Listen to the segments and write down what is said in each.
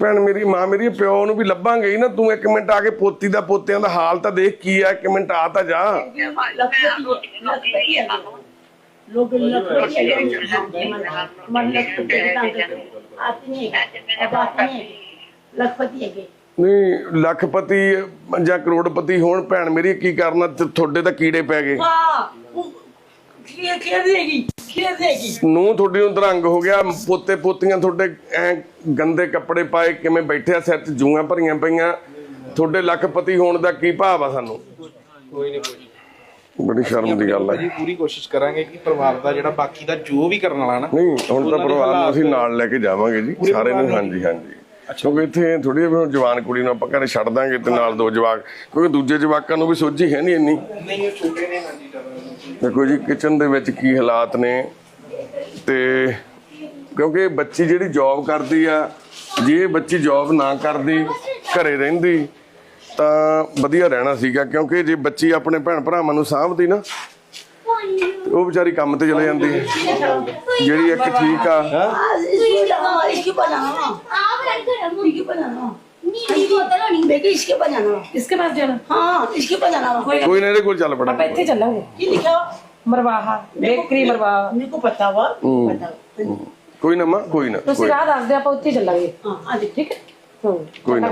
ਭੈਣ ਮੇਰੀ ਮਾਂ ਮੇਰੀ ਪਿਓ ਨੂੰ ਵੀ ਲੱਭਾਂਗੇ ਹੀ ਨਾ। ਤੂੰ ਇੱਕ ਮਿੰਟ ਆ ਕੇ ਪੋਤੀ ਦਾ ਪੋਤਿਆਂ ਦਾ ਹਾਲ ਤਾਂ ਦੇਖ ਕੀ ਆ ਇੱਕ ਮਿੰਟ ਆ ਤਾਂ ਜਾ। ਲਖਪਤੀ ਹੈਗੇ ਨਹੀਂ ਲੱਖਪਤੀ ਜਾਂ ਕਰੋੜਪਤੀ ਹੋਣ ਭੈਣ ਮੇਰੀ ਕੀ ਕਰਨਾ? ਤੁਹਾਡੇ ਤਾਂ ਕੀੜੇ ਪੈ ਗਏ। ਹਾਂ ਕੀ ਕੀ ਹੈਗੀ ਨੂੰ ਤੁਹਾਡੀ ਨੂੰ ਦਰੰਗ ਹੋ ਗਿਆ ਪੋਤੇ ਪੋਤੀਆਂ ਤੁਹਾਡੇ ਐ ਗੰਦੇ ਕੱਪੜੇ ਪਾਏ ਕਿਵੇਂ ਬੈਠੇ ਆ ਸਿਰ 'ਚ ਜੂਆਂ ਭਰੀਆਂ ਪਈਆਂ। ਤੁਹਾਡੇ ਲੱਖਪਤੀ ਹੋਣ ਦਾ ਕੀ ਭਾਵ ਆ ਸਾਨੂੰ? ਕੋਈ ਨਹੀਂ ਕੋਈ ਬੜੀ ਸ਼ਰਮ ਦੀ ਗੱਲ ਹੈ ਜੀ ਪੂਰੀ ਕੋਸ਼ਿਸ਼ ਕਰਾਂਗੇ ਕਿ ਪਰਿਵਾਰ ਦਾ ਜਿਹੜਾ ਬਾਕੀ ਦਾ ਜੋ ਵੀ ਕਰਨ ਵਾਲਾ ਨਾ ਨਹੀਂ ਹੁਣ ਤਾਂ ਪਰਿਵਾਰ ਨੂੰ ਅਸੀਂ ਨਾਲ ਲੈ ਕੇ ਜਾਵਾਂਗੇ ਜੀ ਸਾਰੇ ਨੂੰ ਹਾਂਜੀ ਹਾਂਜੀ। ਕਿਉਂਕਿ ਇੱਥੇ ਥੋੜੀ ਜਿਹੀ ਜਵਾਨ ਕੁੜੀ ਨੂੰ ਆਪਾਂ ਘਰੇ ਛੱਡ ਦਾਂਗੇ ਤੇ ਨਾਲ ਦੋ ਜਵਾਕ ਕਿਉਂਕਿ ਦੂਜੇ ਜਵਾਕਾਂ ਨੂੰ ਵੀ ਸੋਝੀ ਹੈ ਨਹੀਂ ਇੰਨੀ। ਨਹੀਂ ਉਹ ਛੋਟੇ ਨੇ ਹਾਂਜੀ ਦੇਖੋ ਜੀ ਕਿਚਨ ਦੇ ਵਿੱਚ ਕੀ ਹਾਲਾਤ ਨੇ ਤੇ ਕਿਉਂਕਿ ਬੱਚੀ ਜਿਹੜੀ ਜੌਬ ਕਰਦੀ ਆ ਜੇ ਬੱਚੀ ਜੌਬ ਨਾ ਕਰਦੀ ਘਰੇ ਰਹਿੰਦੀ ਤਾਂ ਵਧੀਆ ਰਹਿਣਾ ਸੀਗਾ ਕਿਉਂਕਿ ਜੇ ਬੱਚੀ ਆਪਣੇ ਭੈਣ ਭਰਾਵਾਂ ਨੂੰ ਸਾਂਭਦੀ ਨਾ ਉਹ ਵਿਚਾਰੀ ਕੰਮ ਤੇ ਚਲੇ ਜਾਂਦੀ ਜਿਹੜੀ ਇੱਕ ਠੀਕ ਆ ਹਾਂ? ਇਸ ਨੂੰ ਬਣਾਵਾ। ਆਪ ਰੰਗ ਰੰਗ ਕੀ ਬਣਾਵਾ। बनाना इसकी बनाना बेटे इसके बनाना इसके पास जाना हाँ इसके बनाना कोई ਕੋਈ ਨਾ ਇਹਦੇ ਕੋਲ ਚੱਲ ਪੜਾ ਆਪਾਂ ਇੱਥੇ ਚੱਲਾਂਗੇ ये लिखा ਮਰਵਾਹਾ ਬੇਕਰੀ ਮਰਵਾਹਾ मेरे को पता हुआ पता हुआ। ਕੋਈ ਨਾ ਮਾਂ ਕੋਈ ਨਾ ਤੁਸੀਂ ਕੋਈ ਰਾਹ ਦੱਸ ਦਿਓ ਆਪਾਂ ਉੱਥੇ ਚੱਲਾਂਗੇ हाँ आ देख ਠੀਕ ਹੈ ਹੂੰ ਕੋਈ ਨਾ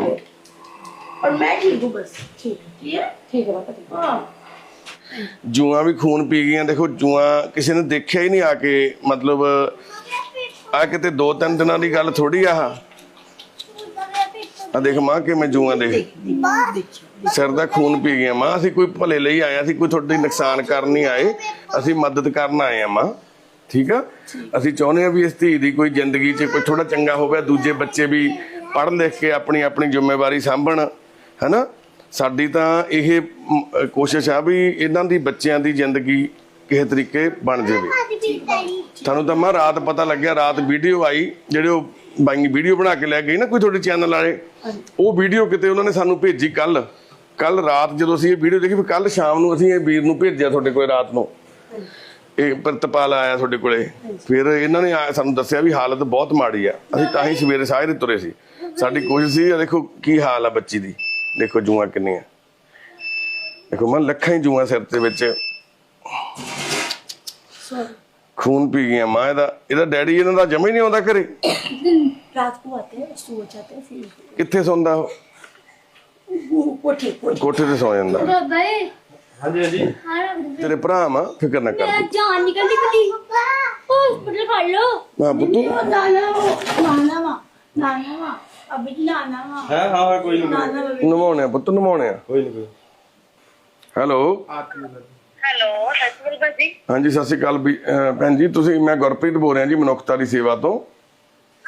और मैं ठीक हूँ बस ठीक ठीक है ਠੀਕ ਹੈ ਬਾਬਾ ਜੀ हाँ ਜੂਆਂ ਵੀ ਖੂਨ ਪੀ ਗਈਆਂ ਦੇਖੋ ਜੂਆਂ ਕਿਸੇ ਨੇ ਦੇਖਿਆ ਹੀ ਨਹੀਂ ਆ ਕੇ ਮਤਲਬ ਆ ਕਿਤੇ ਦੋ ਤਿੰਨ ਦਿਨਾਂ ਦੀ ਗੱਲ ਥੋੜੀ ਆ ਆ ਦੇਖ ਮਾਂ ਕਿਵੇਂ ਜੂਆਂ ਦੇਖ ਸਿਰ ਦਾ ਖੂਨ ਪੀ ਗਿਆ ਮਾਂ। ਅਸੀਂ ਕੋਈ ਭਲੇ ਲਈ ਆਏ ਅਸੀਂ ਕੋਈ ਤੁਹਾਡੀ ਨੁਕਸਾਨ ਕਰਨ ਨਹੀਂ ਆਏ। ਅਸੀਂ ਮਦਦ ਕਰਨ ਆਏ ਆ ਮਾਂ। ਠੀਕ ਆ? ਅਸੀਂ ਚਾਹੁੰਦੇ ਆ ਵੀ ਇਸ ਧੀ ਦੀ ਕੋਈ ਜ਼ਿੰਦਗੀ 'ਚ ਕੋਈ ਥੋੜਾ ਚੰਗਾ ਹੋਵੇ ਦੂਜੇ ਬੱਚੇ ਵੀ ਪੜ੍ਹ ਲਿਖ ਕੇ ਆਪਣੀ ਆਪਣੀ ਜ਼ਿੰਮੇਵਾਰੀ ਸਾਂਭਣ। ਹਨਾ? ਸਾਡੀ ਤਾਂ ਇਹ ਕੋਸ਼ਿਸ਼ ਆ ਵੀ ਇਹਨਾਂ ਦੀ ਬੱਚਿਆਂ ਦੀ ਜ਼ਿੰਦਗੀ ਕਿਸੇ ਤਰੀਕੇ ਬਣ ਜਾਵੇ। ਤੁਹਾਨੂੰ ਤਾਂ ਮੈਂ ਰਾਤ ਪਤਾ ਲੱਗਿਆ ਰਾਤ ਵੀਡੀਓ ਆਈ ਜਿਹੜੇ ਉਹ ਬਾਈ ਵੀਡੀਓ ਬਣਾ ਕੇ ਲੈ ਗਈ ਨਾ ਕੋਈ ਤੁਹਾਡੇ ਚੈਨਲ ਵਾਲੇ। ਉਹ ਵੀਡੀਓ ਕਿਤੇ ਉਹਨਾਂ ਨੇ ਸਾਨੂੰ ਭੇਜੀ ਕੱਲ। ਕੱਲ ਰਾਤ ਜਦੋਂ ਅਸੀਂ ਇਹ ਵੀਡੀਓ ਦੇਖੀ ਫਿਰ ਕੱਲ ਸ਼ਾਮ ਨੂੰ ਅਸੀਂ ਇਹ ਵੀਰ ਨੂੰ ਭੇਜਿਆ ਤੁਹਾਡੇ ਕੋਲੇ ਰਾਤ ਨੂੰ। ਇਹ ਪ੍ਰਤਪਾਲ ਆਇਆ ਤੁਹਾਡੇ ਕੋਲੇ। ਫਿਰ ਇਹਨਾਂ ਨੇ ਸਾਨੂੰ ਦੱਸਿਆ ਵੀ ਹਾਲਤ ਬਹੁਤ ਮਾੜੀ ਆ। ਅਸੀਂ ਤਾਂ ਹੀ ਸਵੇਰੇ ਸਾਰੇ ਤੁਰੇ ਸੀ। ਸਾਡੀ ਕੋਸ਼ਿਸ਼ ਸੀ ਆ ਦੇਖੋ ਕੀ ਹਾਲ ਆ ਬੱਚੀ ਦੀ। ਦੇਖੋ ਜੂਆਂ ਕਿੰਨੀਆਂ। ਦੇਖੋ ਮਨ ਲੱਖਾਂ ਹੀ ਜੂਆਂ ਸਿਰ ਦੇ ਵਿੱਚ। ਖੂਨ ਪੀ ਗਿਆ ਮਾਂ ਇਹਦਾ। ਇਹਦਾ ਡੈਡੀ ਇਹਨਾਂ ਦਾ ਜਮਾ ਹੀ ਨਹੀਂ ਆਉਂਦਾ ਘਰੇ। रात को आते हैं सो जाते हैं फिर ਕਿੱਥੇ ਸੌਂਦਾ ਉਹ? वो कोठी कोठी ਕੋਠੇ ਤੇ ਸੌ ਜਾਂਦਾ ਬਾਬਾ ਏ ਹਾਂਜੀ ਹਾਂਜੀ ਹਾਂ ਤੇਰੇ ਭਰਾ ਮਾਂ ਫਿਕਰ ਨਾ ਕਰ ਮੇਰਾ ਜਾਨ ਨਿਕਲਦੀ ਪਈ ਹਸਪੀਟਲ ਫੜ ਲਓ ਹਾਂ ਪੁੱਤੂ नाना नाना वा नाना वा अभी नाना वा ਹਾਂ ਹਾਂ ਕੋਈ ਨਹੀਂ नाना वा ਨਮਾਉਣੇ ਆ ਪੁੱਤ ਨਮਾਉਣੇ ਆ ਕੋਈ ਨਹੀਂ ਕੋਈ ਹੈਲੋ ਹੈਲੋ ਸਤਿ ਸ਼੍ਰੀ ਅਕਾਲ ਜੀ ਹਾਂਜੀ ਸਤਿ ਸ਼੍ਰੀ ਅਕਾਲ ਵੀ- ਅਹ ਭੈਣ ਜੀ ਤੁਸੀਂ ਮੈਂ ਗੁਰਪ੍ਰੀਤ ਬੋਲ ਰਿਹਾ ਜੀ ਮਨੁੱਖਤਾ ਦੀ ਸੇਵਾ ਤੋਂ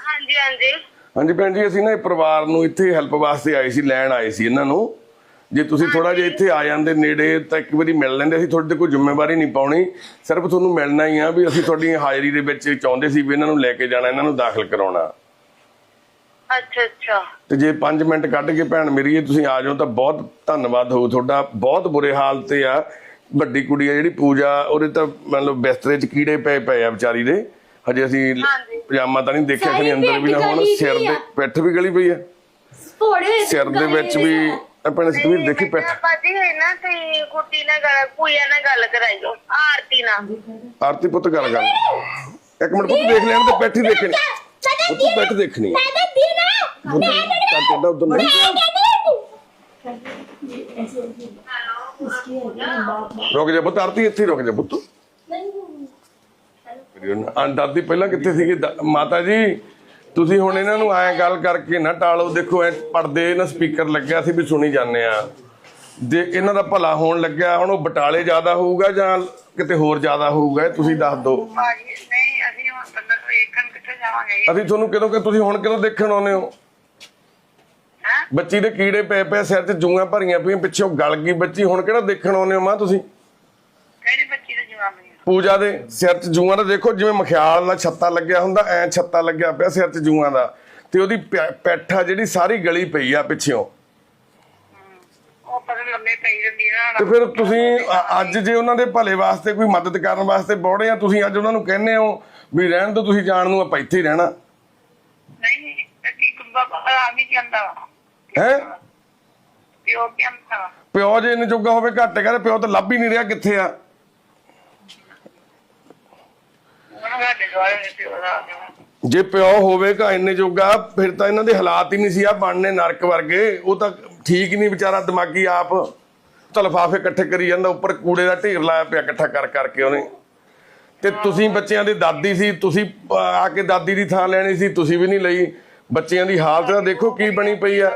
ਹਾਂਜੀ ਹਾਂਜੀ। ਹਾਂਜੀ ਭੈਣ ਜੀ ਅਸੀਂ ਨਾ ਇਹ ਪਰਿਵਾਰ ਨੂੰ ਇੱਥੇ ਹੈਲਪ ਵਾਸਤੇ ਆਏ ਸੀ ਲੈਣ ਆਏ ਸੀ ਇਹਨਾਂ ਨੂੰ। ਜੇ ਤੁਸੀਂ ਥੋੜਾ ਜਿਹਾ ਇੱਥੇ ਆ ਜਾਂਦੇ ਨੇੜੇ ਤਾਂ ਇੱਕ ਵਾਰੀ ਮਿਲ ਲੈਂਦੇ। ਅਸੀਂ ਤੁਹਾਡੇ ਤੇ ਕੋਈ ਜ਼ਿੰਮੇਵਾਰੀ ਨਹੀਂ ਪਾਉਣੀ। ਸਿਰਫ ਤੁਹਾਨੂੰ ਮਿਲਣਾ ਹੀ ਆ ਵੀ ਅਸੀਂ ਤੁਹਾਡੀ ਹਾਜ਼ਰੀ ਦੇ ਵਿੱਚ ਚਾਹੁੰਦੇ ਸੀ ਵੀ ਇਹਨਾਂ ਨੂੰ ਲੈ ਕੇ ਜਾਣਾ ਇਹਨਾਂ ਨੂੰ ਦਾਖਲ ਕਰਾਉਣਾ। ਅੱਛਾ ਅੱਛਾ। ਤੇ ਜੇ 5 ਮਿੰਟ ਕੱਢ ਕੇ ਭੈਣ ਮੇਰੀ ਇਹ ਤੁਸੀਂ ਆ ਜਾਓ ਤਾਂ ਬਹੁਤ ਧੰਨਵਾਦ ਹੋਊ। ਤੁਹਾਡਾ ਬਹੁਤ ਬੁਰੇ ਹਾਲ ਤੇ ਆ। ਵੱਡੀ ਕੁੜੀ ਆ ਜਿਹੜੀ ਪੂਜਾ ਉਹਦੇ ਤਾਂ ਮਤਲਬ ਬਿਸਤਰੇ 'ਚ ਕੀੜੇ ਪਏ ਪਏ ਆ ਵਿਚਾਰੀ ਦੇ। ਹਜੇ ਅਸੀਂ ਹਾਂਜੀ। ਪਜਾਮਾ ਤਾਂ ਨਹੀਂ ਦੇਖਿਆ ਕਿ ਸਾਰੀ ਅੰਦਰ ਵੀ ਨਾ ਹੋਣ ਸਿਰ ਦੇ ਆ। ਪਿੱਠ ਵੀ ਗਲੀ ਪਈ ਆ। ਫੋੜੇ ਸਿਰ ਦੇ ਵਿੱਚ ਵੀ ਆਪਣੇ ਸਤਵੀਰ ਦੇਖੀ ਪਿੱਠ? ਬਾਜੀ ਹੈ ਨਾ ਤੇ ਕੁੱਟੀ ਨਾਲ ਗੱਲ ਪੂਜਾ ਨਾਲ ਗੱਲ ਕਰਾਈਓ ਆਰਤੀ ਨਾਲ। ਆਰਤੀ ਪੁੱਤ ਗੱਲ ਕਰ। ਇੱਕ ਮਿੰਟ ਪੁੱਤ ਦੇਖ ਲੈਣ ਤੇ ਪਿੱਠ ਹੀ ਦੇਖਣੀ। ਪੁੱਤ ਪਿੱਠ ਦੇਖਣੀ। ਮੈਂ ਤਾਂ ਦੀ ਨਾ ਪੁੱਤ ਤਾਂ ਉਧਰ ਨਹੀਂ। ਰੁਕ ਜਾ ਪੁੱਤ ਆਰਤੀ ਇੱਥੇ ਹੀ ਰੁਕ ਜਾ ਪੁੱਤ। ਅੰਦਾਦੀ ਪਹਿਲਾਂ ਕਿੱਥੇ ਸੀਗੇ? ਦ- ਮਾਤਾ ਜੀ ਤੁਸੀਂ ਹੁਣ ਇਹਨਾਂ ਨੂੰ ਐਂ ਗੱਲ ਕਰਕੇ ਨਾ ਟਾਲੋ। ਦੇਖੋ ਐ ਪਰਦੇ ਨਾ ਸਪੀਕਰ ਲੱਗਿਆ ਸੀ ਵੀ ਸੁਣੀ ਜਾਂਦੇ ਆ। ਜੇ ਇਹਨਾਂ ਦਾ ਭਲਾ ਹੋਣ ਲੱਗਿਆ ਹੁਣ ਉਹ ਬਟਾਲੇ ਜ਼ਿਆਦਾ ਹੋਊਗਾ ਜਾਂ ਕਿਤੇ ਹੋਰ ਜ਼ਿਆਦਾ ਹੋਊਗਾ? ਇਹ ਤੁਸੀਂ ਦੱਸ ਦਿਓ। ਨਹੀਂ ਅਸੀਂ ਹੁਣ ਬੰਦਾ ਵੇਖਣ ਕਿੱਥੇ ਜਾਵਾਂਗੇ? ਅਸੀਂ ਤੁਹਾਨੂੰ ਕਦੋਂ ਕਿ ਤੁਸੀਂ ਹੁਣ ਕਦੋਂ ਦੇਖਣ ਆਉਨੇ ਹੋ? ਹੈਂ? ਬੱਚੀ ਦੇ ਕੀੜੇ ਪਏ ਪਏ ਸਿਰ 'ਚ ਜੂਆਂ ਭਰੀਆਂ ਪਈਆਂ ਪਿੱਛੋਂ ਗਲ ਗਈ ਬੱਚੀ। ਹੁਣ ਕਿਹੜਾ ਦੇਖਣ ਆਉਨੇ ਹੋ ਮਾਂ ਤੁਸੀਂ? ਕਿਹੜੀ ਬੱਚੀ ਪੂਜਾ ਦੇ ਸਿਰ 'ਚ ਜੂਆਂ ਦਾ ਦੇਖੋ ਜਿਵੇਂ ਮਖਿਆਲ ਨਾਲ ਛੱਤਾ ਲੱਗਿਆ ਹੁੰਦਾ ਐ ਛੱਤਾ ਲੱਗਿਆ ਪਿਆ ਸਿਰ 'ਚ ਜੂਆਂ ਦਾ। ਤੇ ਉਹਦੀ ਪੈਠ ਜਿਹੜੀ ਸਾਰੀ ਗਲੀ ਪਈ ਆ ਪਿੱਛੋਂ ਉਹ ਪਰ ਲੰਮੇ ਪਈ ਰਹਿੰਦੀ ਨਾ। ਤੇ ਫਿਰ ਤੁਸੀਂ ਅੱਜ ਜੇ ਉਹਨਾਂ ਦੇ ਭਲੇ ਵਾਸਤੇ ਕੋਈ ਮਦਦ ਕਰਨ ਵਾਸਤੇ ਬੋੜੇ ਆ ਤੁਸੀਂ ਅੱਜ ਉਹਨਾਂ ਨੂੰ ਕਹਿੰਦੇ ਹੋ ਵੀ ਰਹਿਣ ਤੋਂ ਤੁਸੀਂ ਜਾਣ ਨੂੰ ਆਪਾਂ ਇੱਥੇ ਹੀ ਰਹਿਣਾ। ਬਾਬਾ ਆਮੀ ਕਹਿੰਦਾ ਹੈ? ਪਿਓ ਕਹਿੰਦਾ ਪਿਓ ਜੇ ਇਹਨੇ ਜੋਗਾ ਹੋਵੇ ਘੱਟ ਕਰ ਪਿਓ ਤਾਂ ਲੱਭ ਹੀ ਨਹੀਂ ਰਿਹਾ ਕਿੱਥੇ ਆ। ਉਹਨਾਂ ਦਾ ਡਿਜ਼ਾਇਰ ਪਿਓ ਦਾ ਜੇ ਪਿਓ ਹੋਵੇਗਾ ਇੰਨੇ ਜੋਗਾ, ਫਿਰ ਤਾਂ ਇਹਨਾਂ ਦੇ ਹਾਲਾਤ ਹੀ ਨਹੀਂ ਸੀ ਆ ਬਣਨੇ ਨਰਕ ਵਰਗੇ। ਉਹ ਤਾਂ ਠੀਕ ਨਹੀਂ ਵਿਚਾਰਾ, ਦਿਮਾਗੀ ਆਪ ਤਾਂ ਲਿਫਾਫੇ ਇਕੱਠੇ ਕਰੀ ਜਾਂਦਾ, ਉੱਪਰ ਕੂੜੇ ਦਾ ਢੇਰ ਲਾਇਆ ਪਿਆ ਇਕੱਠਾ ਕਰ, ਕਰਕੇ ਉਹਨੇ। ਤੇ ਤੁਸੀਂ ਬੱਚਿਆਂ ਦੀ ਦਾਦੀ ਸੀ, ਤੁਸੀਂ ਆ ਕੇ ਦਾਦੀ ਦੀ ਥਾਂ ਲੈਣੀ ਸੀ, ਤੁਸੀਂ ਵੀ ਨਹੀਂ ਲਈ। ਬੱਚਿਆਂ ਦੀ ਹਾਲਤ ਤਾਂ ਦੇਖੋ ਕੀ ਬਣੀ ਪਈ ਆ।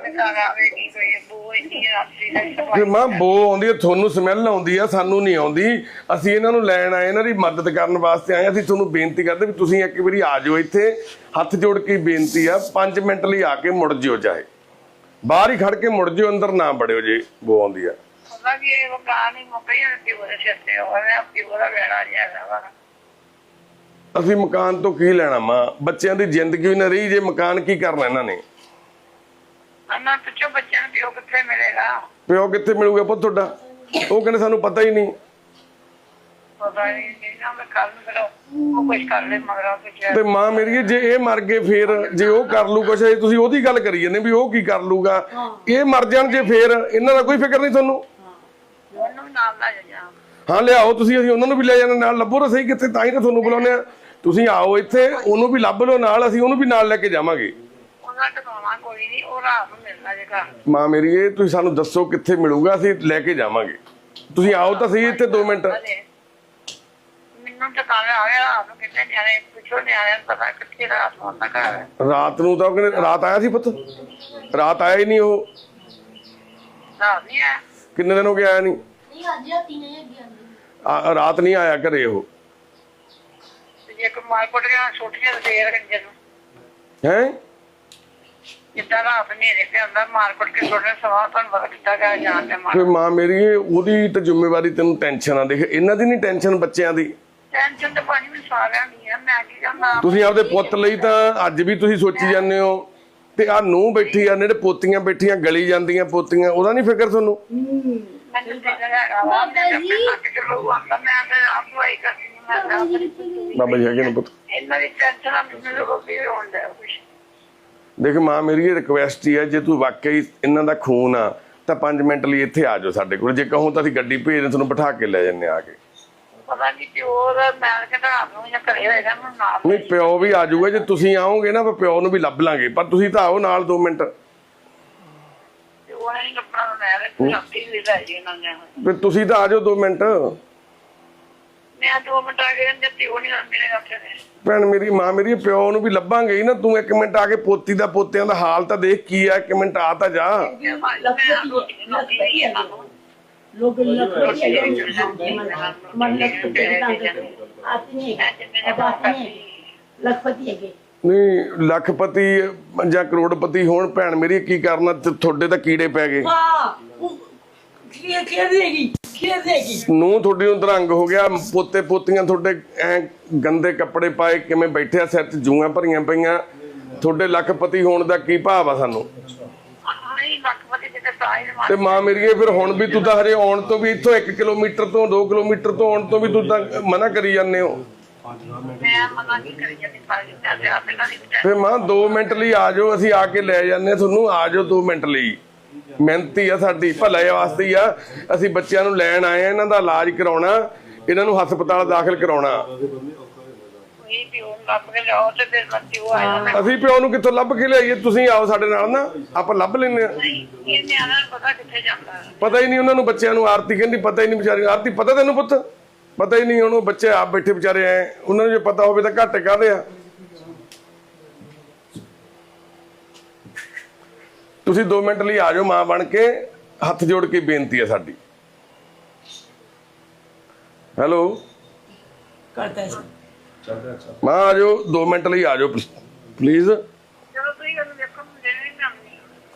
ਘਰ ਮਾਂ, ਬੋ ਆਉਂਦੀ ਹੈ ਤੁਹਾਨੂੰ ਸਮੈਲ ਆਉਂਦੀ ਆ, ਸਾਨੂੰ ਨਹੀਂ ਆਉਂਦੀ। ਅਸੀਂ ਇਹਨਾਂ ਨੂੰ ਲੈਣ ਆਏ, ਇਹਨਾਂ ਦੀ ਮਦਦ ਕਰਨ ਵਾਸਤੇ ਆਏ ਅਸੀਂ ਤੁਹਾਨੂੰ ਬੇਨਤੀ ਕਰਦੇ ਵੀ ਤੁਸੀਂ ਇੱਕ ਵਾਰੀ ਆ ਜਾਓ ਇੱਥੇ। ਹੱਥ ਜੋੜ ਕੇ ਬੇਨਤੀ ਆ 5 ਮਿੰਟ ਲਈ ਆ ਕੇ ਮੁੜ ਜਿਓ ਚਾਹੇ। ਬਾਹਰ ਹੀ ਖੜ ਕੇ ਮੁੜ ਜਿਓ, ਅੰਦਰ ਨਾ ਵੜਿਓ ਜੇ ਬੋ ਆਉਂਦੀ ਆ। ਉਹਨਾਂ ਦੀ ਇਹ ਮਕਾਨ ਹੀ ਮੁੱਕੇ ਜਾਂ ਪਿਓ ਦੇ ਸਿਰ ਤੇ। ਉਹਨੇ ਪਿਓ ਦਾ ਵੇੜਾ ਜਿਹਾ ਵਾ। ਅਸੀਂ ਮਕਾਨ ਤੋਂ ਕੀ ਲੈਣਾ ਮਾਂ? ਬੱਚਿਆਂ ਦੀ ਜ਼ਿੰਦਗੀ ਵੀ ਨਾ ਰਹੀ ਜੇ ਮਕਾਨ ਕੀ ਕਰਨਾ ਇਹਨਾਂ ਨੇ? ਅੰਨਾ ਪੁੱਛੋ ਬੱਚਿਆਂ ਨੂੰ ਪਿਓ ਕਿੱਥੇ ਮਿਲੇਗਾ? ਪਿਓ ਕਿੱਥੇ ਮਿਲੂਗਾ ਪੁੱਤ ਤੁਹਾਡਾ? ਉਹ ਕਹਿੰਦੇ ਸਾਨੂੰ ਪਤਾ ਹੀ ਨਹੀਂ। ਪਤਾ ਨਹੀਂ ਇਹਨਾਂ ਦਾ ਕੱਲ ਨੂੰ ਕਰੋ ਉਹ ਕੁਝ ਕਰ ਲੈ ਮਗਰੋਂ ਕੁਝ ਤੇ ਮਾਂ ਮੇਰੀ ਜੇ ਇਹ ਮਰ ਗਏ ਫੇਰ ਜੇ ਉਹ ਕਰ ਲੂ ਕੁਛ ਇਹ ਤੁਸੀਂ ਉਹਦੀ ਗੱਲ ਕਰੀ ਜਾਂਦੇ ਵੀ ਉਹ ਕੀ ਕਰ ਲੂਗਾ ਇਹ ਮਰ ਜਾਣ ਜੇ ਫੇਰ ਇਹਨਾਂ ਦਾ ਕੋਈ ਫਿਕਰ ਨਹੀਂ ਤੁਹਾਨੂੰ? ਉਹਨੂੰ ਵੀ ਨਾਲ ਲੈ ਜਾ। ਹਾਂ ਲਿਆਓ ਤੁਸੀਂ ਅਸੀਂ ਉਹਨਾਂ ਨੂੰ ਵੀ ਲੈ ਜਾਣਾ ਨਾਲ ਲੱਭੋ ਤਾਂ ਸਹੀ ਕਿੱਥੇ ਤਾਂ ਹੀ ਤਾਂ ਤੁਹਾਨੂੰ ਬੁਲਾਉਂਦੇ ਆ ਤੁਸੀਂ ਆਓ ਇੱਥੇ ਉਹਨੂੰ ਵੀ ਲੱਭ ਲਓ ਨਾਲ ਅਸੀਂ ਉਹਨੂੰ ਵੀ ਨਾਲ ਲੈ ਕੇ ਜਾਵਾਂਗੇ। ਉਹਨਾਂ ਟਿਕਾਉਣਾ ਕੋਈ ਨਹੀਂ ਉਹ ਰਾਤ ਨੂੰ ਮਿਲਣਾ ਜੇਗਾ ਮਾਂ ਮੇਰੀ ਇਹ ਤੁਸੀਂ ਸਾਨੂੰ ਦੱਸੋ ਕਿੱਥੇ ਮਿਲੂਗਾ ਅਸੀਂ ਲੈ ਕੇ ਜਾਵਾਂਗੇ। ਤੁਸੀਂ ਆਓ ਤਾਂ ਸਹੀ ਇੱਥੇ 2 ਮਿੰਟ। ਮੈਨੂੰ ਟਿਕਾਣਾ ਰਾਤ ਨੂੰ ਕਿੰਨੇ ਨਿਆਣੇ ਪੁੱਛੋ ਨਿਆਣਿਆਂ ਨੂੰ ਪਤਾ ਕਿੱਥੇ ਰਾਤ ਨੂੰ ਆਉਂਦਾ ਘਰ ਹੈ। ਰਾਤ ਨੂੰ ਤਾਂ ਉਹ ਕਹਿੰਦੇ ਰਾਤ ਆਇਆ ਸੀ ਪੁੱਤ? ਰਾਤ ਆਇਆ ਹੀ ਨਹੀਂ ਉਹ। ਨਹੀਂ ਕਿੰਨੇ ਦਿਨ ਹੋ ਗਏ ਆਇਆ ਨਹੀਂ? ਨਹੀਂ ਅੱਜ ਰਾਤੀ ਨਹੀਂ ਅੱਗੇ ਆਉਂਦੀ ਆ- ਰਾਤ ਨਹੀਂ ਆਇਆ ਘਰੇ ਉਹ। ਤੇ ਜੇ ਕੋਈ ਮਾਰ ਕੁੱਟ ਗਿਆ ਛੁੱਟ ਜਾ ਦੇਰ ਕੰਜਰ ਨੂੰ ਹੈ? ਜਿੱਦਾਂ ਰਾਤ ਹਨੇਰੇ ਤੇ ਆਉਂਦਾ ਮਾਰ ਕੁੱਟ ਕੇ ਛੋੜਨੇ ਸਵਾ ਤੁਹਾਨੂੰ ਪਤਾ ਕਿੱਦਾਂ ਗਿਆ ਜਾਣ ਤੇ ਮਾਰ ਫਿਰ ਮਾਂ ਮੇਰੀ ਇਹ ਉਹਦੀ ਤਾਂ ਜ਼ਿੰਮੇਵਾਰੀ ਤੈਨੂੰ ਟੈਨਸ਼ਨ ਆ ਦੇਖ ਇਹਨਾਂ ਦੀ ਨਹੀਂ ਟੈਨਸ਼ਨ ਬੱਚਿਆਂ ਦੀ। ਟੈਨਸ਼ਨ ਤੇ ਪਾਣੀ ਵੀ ਸਾਰਿਆਂ ਦੀ ਆ ਮੈਂ ਕੀ ਕਰਨਾ ਤੁਸੀਂ ਆਪਦੇ ਪੁੱਤ ਲਈ ਤਾਂ ਅੱਜ ਵੀ ਤੁਸੀਂ ਸੋਚੀ ਜਾਂਦੇ ਹੋ ਤੇ ਆ ਨੂੰ ਬੈਠੀ ਆ ਪੋਤੀਆਂ ਬੈਠੀਆਂ ਗਲੀ ਜਾਂਦੀਆਂ ਪੋਤੀਆਂ ਉਹਦਾ ਨਹੀਂ ਫਿਕਰ ਤੁਹਾਨੂੰ? ਮੈਨੂੰ ਤੇ ਹੈਗਾ ਵਾ ਮੈਂ ਆਪਣੇ ਮੈਂ ਤੇ ਆਪ ਦਵਾਈ ਕਰਦੀ ਮੈਂ ਬਾਬਾ ਜੀ ਹੈਗੇ ਨੇ ਪੁੱਤ। ਇਹਨਾਂ ਦੀ ਟੈਨਸ਼ਨ ਆ ਮੈਨੂੰ ਲੋਕ ਹੁੰਦਾ ਕੁਛ ਦੇਖ ਮਾਂ ਮੇਰੀ ਇਹ ਰਿਕੁਐਸਟ ਹੀ ਹੈ, ਜੇ ਤੂੰ ਵਾਕਈ ਇਹਨਾਂ ਦਾ ਖੂਨ ਆ, ਤਾਂ 5 ਮਿੰਟ ਲਈ ਇੱਥੇ ਆ ਜਾਓ ਸਾਡੇ ਕੋਲ। ਜੇ ਕਹੋ ਤਾਂ ਅਸੀਂ ਗੱਡੀ ਭੇਜ ਦੇ ਤੁਹਾਨੂੰ ਬਿਠਾ ਕੇ ਲੈ ਜੰਨੇ ਆ ਕੇ। ਪਤਾ ਨਹੀਂ, ਪਿਓ ਮੈਂ ਕਹਿੰਦਾ ਰਾਤ ਨੂੰ ਜਾਂ ਘਰੇ ਹੋਏਗਾ ਮੈਨੂੰ ਨਾਲ ਨਹੀਂ ਪਿਓ ਵੀ ਆ ਜਾਊਗਾ, ਜੇ ਤੁਸੀਂ ਆਓਗੇ ਨਾ, ਫਿਰ ਪਿਓ ਨੂੰ ਵੀ ਲੱਭ ਲਾਂਗੇ, ਪਰ ਤੁਸੀਂ ਤਾਂ ਆਓ ਨਾਲ 2 ਮਿੰਟ। ਤੁਸੀਂ ਤਾਂ ਆ ਜਾਓ 2 ਮਿੰਟ। ਮੈਂ 2 ਮਿੰਟ ਆ ਕੇ ਦਿੱਤੀ ਉਹ ਨਹੀਂ ਮੇਰੇ ਆਖੇ ਭੈਣ ਮੇਰੀ ਮਾਂ ਮੇਰੀ ਪਿਓ ਨੂੰ ਵੀ ਲੱਭਾਂਗੇ ਹੀ ਨਾ ਤੂੰ 1 ਮਿੰਟ ਆ ਕੇ ਪੋਤੀ ਦਾ ਪੋਤਿਆਂ ਦਾ ਹਾਲ ਤਾਂ ਦੇਖ ਕੀ ਆ 1 ਮਿੰਟ ਆ ਤਾਂ ਜਾ। ਨਹੀਂ ਲੱਖਪਤੀ ਜਾਂ ਕਰੋੜਪਤੀ ਹੋਣ ਭੈਣ ਮੇਰੀ ਕੀ ਕਰਨਾ? ਤੁਹਾਡੇ ਤਾਂ ਕੀੜੇ ਪੈ ਗਏ। ਵਾਹ ਕੀ ਕੀ ਦੇਗੀ ਨੂੰ ਹੋ ਗਿਆ ਪੋਤੇ ਪੋਤੀਆਂ ਤੁਹਾਡੇ ਐ ਗੰਦੇ ਕੱਪੜੇ ਪਾਏ ਕਿਵੇਂ ਬੈਠਿਆ ਸਿਰ 'ਚ ਜੂਆਂ ਭਰੀਆਂ ਪਈਆਂ। ਤੁਹਾਡੇ ਲੱਖਪਤੀ ਹੋਣ ਦਾ ਕੀ ਭਾਵ ਆ ਸਾਨੂੰ? ਤੇ ਮਾਂ ਮੇਰੀਏ ਫਿਰ ਹੁਣ ਵੀ ਤੂੰ ਤਾਂ ਹਰੇ ਆਉਣ ਤੋਂ ਵੀ ਇੱਥੋਂ 1 ਕਿਲੋਮੀਟਰ ਤੋਂ 2 ਕਿਲੋਮੀਟਰ ਤੋਂ ਆਉਣ ਤੋਂ ਵੀ ਤੂੰ ਤਾਂ ਮਨਾ ਕਰੀ ਜਾਂਦੇ ਹੋ। ਤੇ ਆਪੇ ਨਾਲ ਹੀ ਫਿਰ ਮਾਂ 2 ਮਿੰਟ ਲਈ ਆ ਜਾਓ ਅਸੀਂ ਆ ਕੇ ਲੈ ਜਾਂਦੇ ਤੁਹਾਨੂੰ ਆ ਜਾਓ 2 ਮਿੰਟ ਲਈ। ਮਿਹਨਤੀ ਆ ਸਾਡੀ ਭਲਾਈ ਵਾਸਤੇ ਹੀ ਆ। ਅਸੀਂ ਬੱਚਿਆਂ ਨੂੰ ਲੈਣ ਆਏ ਆ ਇਹਨਾਂ ਦਾ ਇਲਾਜ ਕਰਾਉਣਾ ਇਹਨਾਂ ਨੂੰ ਹਸਪਤਾਲ ਦਾਖਲ ਕਰਾਉਣਾ। ਅਸੀਂ ਪਿਓ ਨੂੰ ਕਿੱਥੋਂ ਲੱਭ ਕੇ ਲਿਆਈਏ ਤੁਸੀਂ ਆਓ ਸਾਡੇ ਨਾਲ ਨਾ ਆਪਾਂ ਲੱਭ ਲੈਂਦੇ ਆ ਇਹ ਨਿਆਣਾ ਨੂੰ ਪਤਾ ਕਿੱਥੇ ਜਾਂਦਾ। ਹੈ। ਪਤਾ ਹੀ ਨਹੀਂ ਉਹਨਾਂ ਨੂੰ ਬੱਚਿਆਂ ਨੂੰ ਆਰਤੀ ਕਹਿੰਦੀ ਪਤਾ ਹੀ ਨਹੀਂ ਵਿਚਾਰੀ ਆਰਤੀ ਪਤਾ ਤੈਨੂੰ ਪੁੱਤ? ਪਤਾ ਹੀ ਨਹੀਂ ਉਹਨੂੰ ਬੱਚੇ ਆਪ ਬੈਠੇ ਵਿਚਾਰੇ ਐ ਉਹਨਾਂ ਨੂੰ ਜੇ ਪਤਾ ਹੋਵੇ ਤਾਂ ਘੱਟ ਕਾਹਦੇ ਆ? ਤੁਸੀਂ 2 ਮਿੰਟ ਲਈ ਆ ਜਾਓ ਮਾਂ ਬਣ ਕੇ ਹੱਥ ਜੋੜ ਕੇ ਬੇਨਤੀ ਹੈ ਸਾਡੀ। ਹੈਲੋ? ਕਰਦਾ ਚੱਲਦਾ ਮਾਂ ਆ ਜਾਓ 2 ਮਿੰਟ ਲਈ ਆ ਜਾਓ ਪਲੀਜ਼। ਚਲੋ ਤੁਸੀਂ ਉਹਨੂੰ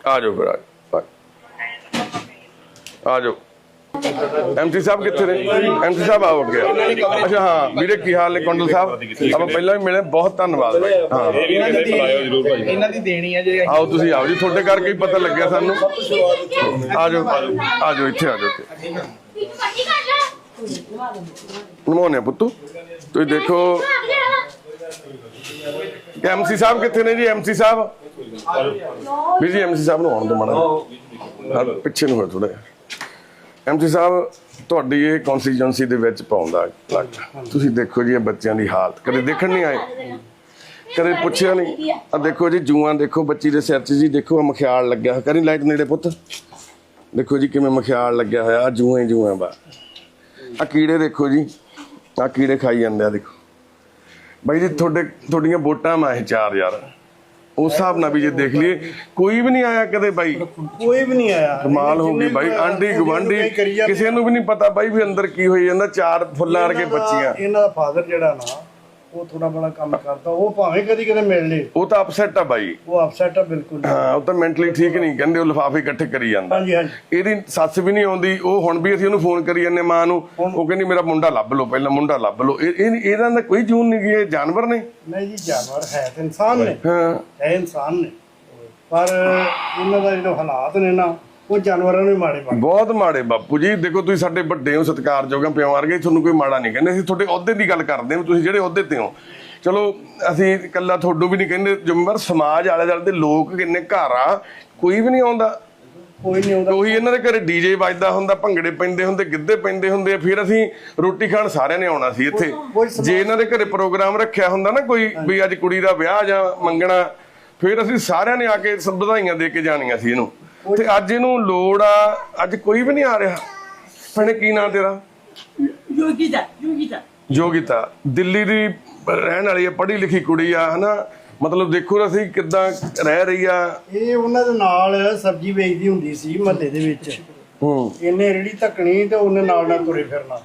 ਆ ਜਾਓ। ਫਿਰ ਆ ਜਾਓ। ਐਮਸੀ ਸਾਹਿਬ ਕਿੱਥੇ ਨੇ? ਐਮਸੀ ਸਾਹਿਬ ਆਓ ਅੱਗੇ ਅੱਛਾ ਹਾਂ ਵੀਰੇ ਕੀ ਹਾਲ ਨੇ ਕੰਡਲ ਸਾਹਿਬ? ਆਪਾਂ ਪਹਿਲਾਂ ਵੀ ਮਿਲੇ ਬਹੁਤ ਧੰਨਵਾਦ ਬਾਈ ਹਾਂ। ਇਹਨਾਂ ਦੀ ਦੇਣੀ ਇਹਨਾਂ ਦੀ ਦੇਣੀ ਹੈ ਜੇ ਆਓ ਤੁਸੀਂ ਆਓ ਜੀ ਤੁਹਾਡੇ ਕਰਕੇ ਹੀ ਪਤਾ ਲੱਗਿਆ ਸਾਨੂੰ। ਆ ਜਾਓ ਆ ਜਾਓ ਇੱਥੇ ਆ ਜਾਓ ਇੱਥੇ। ਇੱਕ ਪੱਟੀ ਕਰ ਲੈ ਨਮਾਉਣੇ ਪੁੱਤੂ ਤੁਸੀਂ ਦੇਖੋ। ਐਮਸੀ ਸਾਹਿਬ ਕਿੱਥੇ ਨੇ ਜੀ ਐਮਸੀ ਸਾਹਿਬ? ਵੀ ਜੀ ਐਮਸੀ ਸਾਹਿਬ ਨੂੰ ਆਉਣ ਦਿਓ ਮਾੜਾ ਪਿੱਛੇ ਨੂੰ ਹੋ ਥੋੜਾ ਐਮਸੀ ਸਾਹਿਬ ਤੁਹਾਡੀ ਇਹ ਕਨਸਟੀਚੁਐਂਸੀ ਦੇ ਵਿੱਚ ਪਾਉਂਦਾ ਲੱਗ ਤੁਸੀਂ ਦੇਖੋ ਜੀ ਇਹ ਬੱਚਿਆਂ ਦੀ ਹਾਲਤ। ਕਦੇ ਦੇਖਣ ਨਹੀਂ ਆਏ? ਕਦੇ ਪੁੱਛਿਆ ਨਹੀਂ? ਆ। ਦੇਖੋ ਜੀ ਜੂਆਂ ਦੇਖੋ ਬੱਚੀ ਦੇ ਸਿਰ 'ਚ ਜੀ ਦੇਖੋ ਆ ਮਖਿਆਲ ਲੱਗਿਆ ਹੋਇਆ। ਕਰੀ ਲਾਈਟ ਨੇੜੇ ਪੁੱਤ। ਦੇਖੋ ਜੀ ਕਿਵੇਂ ਮਖਿਆਲ ਲੱਗਿਆ ਹੋਇਆ। ਆ ਜੂਆਂ ਹੀ ਜੂਆਂ ਬਾ ਆ ਕੀੜੇ ਦੇਖੋ ਜੀ। ਆ ਕੀੜੇ ਖਾਈ ਜਾਂਦੇ ਆ ਦੇਖੋ। ਬਾਈ ਜੀ ਤੁਹਾਡੇ ਤੁਹਾਡੀਆਂ ਵੋਟਾਂ ਮੈਂ ਚਾਰ ਯਾਰ। ਉਸ ਹਿਸਾਬ ਨਾਲ ਵੀ ਜੇ ਦੇਖ ਲਈਏ ਕੋਈ ਵੀ ਨਹੀਂ ਆਇਆ ਕਦੇ ਬਾਈ। ਕੋਈ ਵੀ ਨਹੀਂ ਆਇਆ। ਕਮਾਲ ਹੋ ਗਈ ਬਾਈ ਆਂਢੀ ਗਵਾਂਢੀ ਕਿਸੇ ਨੂੰ ਵੀ ਨਹੀਂ ਪਤਾ ਬਾਈ ਵੀ ਅੰਦਰ ਕੀ ਹੋਈ ਜਾਂਦਾ ਚਾਰ ਫੁੱਲਾਂ ਵਰਗੇ ਬੱਚੀਆਂ। ਇਹਨਾਂ ਦਾ ਫਾਦਰ ਜਿਹੜਾ ਨਾ ਉਹ ਥੋੜਾ ਬੜਾ ਕੰਮ ਕਰਦਾ ਉਹ ਭਾਵੇਂ ਕਦੀ ਕਦੇ ਮਿਲ ਲੇ। ਉਹ ਤਾਂ ਅਪਸੈਟ ਆ ਬਾਈ। ਉਹ ਅਪਸੈਟ ਆ ਬਿਲਕੁਲ। ਹਾਂ ਉਹ ਤਾਂ ਮੈਂਟਲੀ ਠੀਕ ਨਹੀਂ ਕਹਿੰਦੇ ਉਹ ਲਿਫਾਫੇ ਇਕੱਠੇ ਕਰੀ ਜਾਂਦਾ। ਹਾਂਜੀ ਹਾਂਜੀ। ਇਹਦੀ ਸੱਸ ਵੀ ਨਹੀਂ ਆਉਂਦੀ ਉਹ ਹੁਣ ਵੀ ਅਸੀਂ ਉਹਨੂੰ ਫੋਨ ਕਰੀ ਜਾਂਦੇ ਮਾਂ ਨੂੰ ਉਹ ਕਹਿੰਦੀ ਮੇਰਾ ਮੁੰਡਾ ਲੱਭ ਲਓ ਪਹਿਲਾਂ ਮੁੰਡਾ ਲੱਭ ਲਓ। ਇਹ ਇਹ- ਇਹਦਾ ਤਾਂ ਕੋਈ ਜੂਨ ਨਹੀਂ ਇਹ ਜਾਨਵਰ ਨੇ। ਨਹੀਂ ਜੀ ਜਾਨਵਰ ਹੈ ਤੇ ਇਨਸਾਨ ਨੇ। ਹਾਂ। ਹੈ ਇਨਸਾਨ ਨੇ। ਪਰ ਇਹਨਾਂ ਦਾ ਜਿਹੜੇ ਹਾਲਾਤ ਨੇ ਨਾ ਉਹ ਜਾਨਵਰਾਂ ਨੂੰ ਹੀ ਮਾੜੇ ਬਣ ਬਹੁਤ ਮਾੜੇ ਬਾਪੂ ਜੀ। ਦੇਖੋ ਤੁਸੀਂ ਸਾਡੇ ਵੱਡੇ ਹੋ ਸਤਿਕਾਰਯੋਗ ਆ ਪਿਓ ਵਰਗੇ ਤੁਹਾਨੂੰ ਕੋਈ ਮਾੜਾ ਨਹੀਂ ਕਹਿੰਦੇ। ਅਸੀਂ ਤੁਹਾਡੇ ਅਹੁਦੇ ਦੀ ਗੱਲ ਕਰਦੇ ਹਾਂ ਤੁਸੀਂ ਜਿਹੜੇ ਅਹੁਦੇ ਤੇ ਹੋ। ਚਲੋ ਅਸੀਂ ਇਕੱਲਾ ਤੁਹਾਨੂੰ ਵੀ ਨਹੀਂ ਕਹਿੰਦੇ। ਜ਼ਿੰਮੇਵਾਰ ਸਮਾਜ ਆਲੇ ਦੁਆਲੇ ਦੇ ਲੋਕ ਕਿੰਨੇ ਘਰ ਆ ਕੋਈ ਵੀ ਨਹੀਂ ਆਉਂਦਾ। ਕੋਈ ਨਹੀਂ ਆਉਂਦਾ। ਉਹੀ ਇਹਨਾਂ ਦੇ ਘਰੇ ਡੀਜੇ ਵੱਜਦਾ ਹੁੰਦਾ ਭੰਗੜੇ ਪੈਂਦੇ ਹੁੰਦੇ ਗਿੱਧੇ ਪੈਂਦੇ ਹੁੰਦੇ ਫਿਰ ਅਸੀਂ ਰੋਟੀ ਖਾਣ ਸਾਰਿਆਂ ਨੇ ਆਉਣਾ ਸੀ ਇੱਥੇ। ਜੇ ਇਹਨਾਂ ਦੇ ਘਰੇ ਪ੍ਰੋਗਰਾਮ ਰੱਖਿਆ ਹੁੰਦਾ ਨਾ ਕੋਈ ਵੀ ਅੱਜ ਕੁੜੀ ਦਾ ਵਿਆਹ ਜਾਂ ਮੰਗਣਾ ਫਿਰ ਅਸੀਂ ਸਾਰਿਆਂ ਨੇ ਆ ਕੇ ਸਭ ਵਧਾਈਆਂ ਦੇ ਕੇ ਜਾਣੀਆਂ ਸੀ ਇਹਨੂੰ। ਤੇ ਅੱਜ ਇਹਨੂੰ ਲੋੜ ਆ ਅੱਜ ਕੋਈ ਵੀ ਨਹੀਂ ਆ ਰਿਹਾ। ਭੈਣੇ ਕੀ ਨਾਂ ਤੇਰਾ? ਯੋਗੀਤਾ ਯੋਗੀਤਾ। ਯੋਗਿਤਾ ਦਿੱਲੀ ਦੀ ਰਹਿਣ ਵਾਲੀ ਹੈ ਪੜ੍ਹੀ ਲਿਖੀ ਕੁੜੀ ਆ ਹਨਾ? ਮਤਲਬ ਦੇਖੋ ਅਸੀਂ ਕਿੱਦਾਂ ਰਹਿ ਰਹੀ ਆ। ਇਹ ਉਹਨਾਂ ਦੇ ਨਾਲ ਸਬਜ਼ੀ ਵੇਚਦੀ ਹੁੰਦੀ ਸੀ ਮਹੱਲੇ ਦੇ ਵਿੱਚ। ਹੂੰ। ਇਹਨੇ ਰੇੜੀ ਧੱਕਣੀ ਤੇ ਉਹਨੇ ਨਾਲ ਨਾਲ ਤੁਰੇ ਫਿਰਨਾ।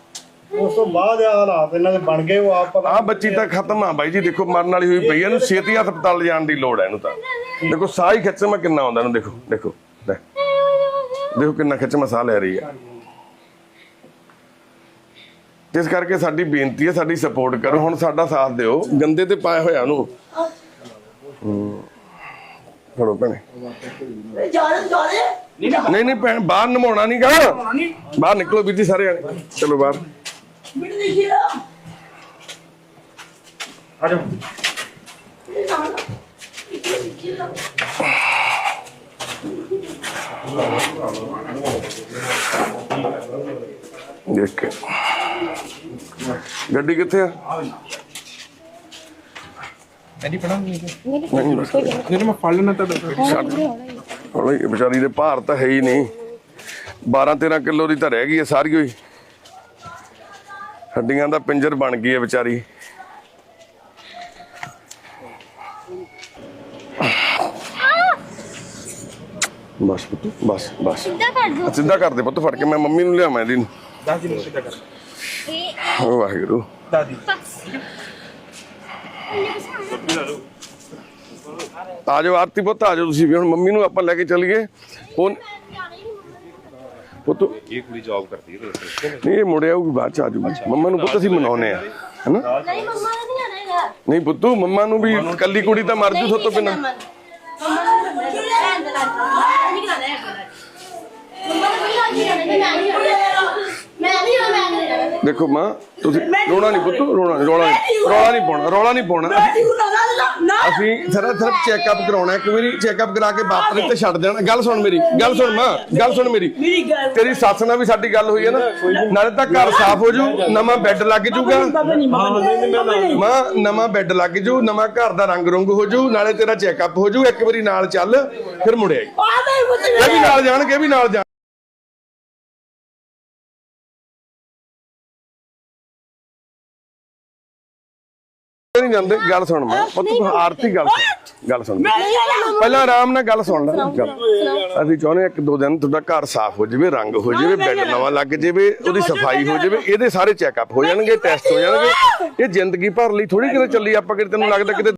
ਉਸ ਤੋਂ ਬਾਅਦ ਆ ਹਾਲਾਤ ਇਹਨਾਂ ਦੇ ਬਣ ਗਏ ਉਹ ਆਪ ਆ ਬੱਚੀ ਤਾਂ ਖਤਮ ਆ ਬਾਈ ਜੀ ਦੇਖੋ ਮਰਨ ਵਾਲੀ ਹੋਈ ਪਈ ਇਹਨੂੰ ਛੇਤੀ ਹਸਪਤਾਲ ਜਾਣ ਦੀ ਲੋੜ ਹੈ ਇਹਨੂੰ ਤਾਂ। ਦੇਖੋ ਸਾਹ ਹੀ ਖਿੱਚਣ ਕਿੰਨਾ ਆਉਂਦਾ ਇਹਨੂੰ ਦੇਖੋ ਦੇਖੋ। ਦੇਖੋ ਕਿੰਨਾ ਖਿੱਚ ਮਸਾ ਲੈ ਰਹੀ ਹੈ। ਇਸ ਕਰਕੇ ਸਾਡੀ ਬੇਨਤੀ ਹੈ ਸਾਡੀ ਸਪੋਰਟ ਕਰੋ। ਹੁਣ ਸਾਡਾ ਸਾਥ ਦਿਓ। ਗੰਦੇ ਤੇ ਪਾਇਆ ਹੋਇਆ ਨੂੰ ਫੜੋ ਭੈਣੇ। ਨਹੀਂ ਨਹੀਂ। ਭੈਣ ਬਾਹਰ ਨਮਾਉਣਾ ਨਹੀਂ ਕਰ ਬਾਹਰ ਨਿਕਲੋ ਵੀਰ ਜੀ ਸਾਰੇ ਆਣੇ ਚਲੋ ਬਾਹਰ। ਆ ਜਾਓ। ਦੇਖ। ਕੇ ਗੱਡੀ ਕਿੱਥੇ ਆ? ਨਹੀਂ ਪੜਾਂਗੇ ਨਹੀਂ ਨਹੀਂ ਮੈਂ ਫੜ ਲੈਣਾ ਤੁਹਾਡਾ ਛੱਡ ਹੌਲੀ ਇਹ ਵਿਚਾਰੀ ਦੇ ਭਾਰ ਤਾਂ ਹੈ ਹੀ ਨਹੀਂ। 12 13 ਕਿਲੋ ਦੀ ਤਾਂ ਰਹਿ ਗਈ ਹੈ ਸਾਰੀ ਹੋਈ। ਹੱਡੀਆਂ ਦਾ ਪਿੰਜਰ ਬਣ ਗਈ ਹੈ ਵਿਚਾਰੀ। ਬਸ ਪੁੱਤ ਬਸ ਬਸ। ਸਿੱਧਾ ਕਰ ਦੋ। ਆ ਸਿੱਧਾ ਕਰ ਦੇ ਪੁੱਤ ਫੜ ਕੇ ਮੈਂ ਮੰਮੀ ਨੂੰ ਲਿਆਵਾਂ ਇਹਦੀ। ਨੂੰ ਦਾਦੀ ਨੂੰ ਸਿੱਧਾ ਕਰ। ਇਹ ਓ ਵਾਹਿਗੁਰੂ। ਦਾਦੀ। ਆ ਜਾਓ ਆਰਤੀ ਪੁੱਤ ਆ ਜਾਓ ਤੁਸੀਂ ਵੀ। ਹੁਣ ਮੰਮੀ ਨੂੰ ਆਪਾਂ ਲੈ ਕੇ ਚੱਲੀਏ। ਉਹ ਪੁੱਤ ਇਹ ਕੁੜੀ ਜੌਬ ਕਰਦੀ ਹੈ ਨਹੀਂ ਇਹ ਮੁੜ ਆਊਗੀ ਬਾਅਦ ਚ ਆ ਜਾਊਗੀ। ਮੰਮਾ ਨੂੰ ਪੁੱਤ ਅਸੀਂ ਮਨਾਉਨੇ ਆ। ਹੈਨਾ? ਨਹੀਂ ਮੰਮਾ ਨੇ ਨਹੀਂ ਆਣਾ ਹੈਗਾ। ਨਹੀਂ ਪੁੱਤੂ ਮੰਮਾ ਨੂੰ ਵੀ ਕੱਲੀ ਕੁੜੀ ਤਾਂ ਮਰ ਜੂ ਸੋ ਤੋਂ ਬਿਨਾਂ। ਮੰਮਾ ਨੇ ਨਹੀਂ ਕਰਾਣਾ ਹੈ ਮੰਮਾ ਨੇ ਨਹੀਂ ਆਣਾ ਮੈਂ ਨਹੀਂ ਆਣਾ ਮੈਂ ਨਹੀਂ ਆਣਾ ਦੇਖੋ ਮਾਂ ਤੁਸੀਂ ਰੋਣਾ ਨਹੀਂ ਪੁੱਤ ਰੋਣਾ ਨਹੀਂ ਰੋਣਾ ਨਹੀਂ ਰੋਣਾ। ਨਹੀਂ ਪਾਉਣਾ ਰੋਣਾ ਨਹੀਂ ਪਾਉਣਾ। ਅਸੀਂ ਥਰਾ ਥਰਾ ਚੈੱਕਅਪ ਕਰਾਉਣਾ ਇੱਕ ਵਾਰੀ ਚੈੱਕਅਪ ਕਰਾ ਕੇ ਬਾਪਰੇ ਤੇ ਛੱਡ ਦੇਣਾ। ਗੱਲ ਸੁਣ ਮੇਰੀ ਗੱਲ ਸੁਣ ਮਾਂ ਗੱਲ ਸੁਣ ਮੇਰੀ। ਤੇਰੀ ਸੱਸ ਨਾਲ ਵੀ ਸਾਡੀ ਗੱਲ ਹੋਈ ਹੈ ਨਾ। ਨਾਲੇ ਤਾਂ ਘਰ ਸਾਫ਼ ਹੋ ਜੂ ਨਵਾਂ ਬੈੱਡ ਲੱਗ ਜੂਗਾ। ਮਾਂ ਨਵਾਂ ਬੈੱਡ ਲੱਗ ਜੂ ਨਵਾਂ ਘਰ ਦਾ ਰੰਗ ਰੰਗ ਹੋ ਜੂ ਨਾਲੇ ਤੇਰਾ ਚੈੱਕਅਪ ਹੋ ਜੂ ਇੱਕ ਵਾਰੀ ਨਾਲ ਚੱਲ ਫਿਰ ਮੁੜਿਆ ਇਹ ਵੀ ਨਾਲ ਜਾਣਗੇ ਵੀ ਨਾਲ ਜਾਣ ਨਹੀਂ ਜਾਂਦੇ ਗੱਲ ਸੁਣ ਮੈਂ। ਪੁੱਤ ਆਰਤੀ ਗੱਲ ਸੁਣ ਗੱਲ ਸੁਣ। ਪਹਿਲਾਂ ਆਰਾਮ ਨਾਲ ਗੱਲ ਸੁਣ ਲੈ। ਗੱਲ। ਅਸੀਂ ਚਾਹੁੰਦੇ ਇੱਕ ਦੋ ਦਿਨ ਤੁਹਾਡਾ ਘਰ ਸਾਫ਼ ਹੋ ਜਾਵੇ ਰੰਗ ਹੋ ਜਾਵੇ ਬੈੱਡ ਨਵਾਂ ਲੱਗ ਜਾਵੇ ਉਹਦੀ ਸਫ਼ਾਈ ਹੋ ਜਾਵੇ ਇਹਦੇ ਸਾਰੇ ਚੈੱਕਅਪ ਹੋ ਜਾਣਗੇ ਟੈਸਟ ਹੋ ਜਾਣਗੇ। ਇਹ ਜ਼ਿੰਦਗੀ ਭਰ ਲਈ ਥੋੜੀ ਕਿਤੇ ਚੱਲੀ ਆਪਾਂ ਕਿਤੇ ਤੈਨੂੰ ਲੱਗਦਾ ਕਿਤੇ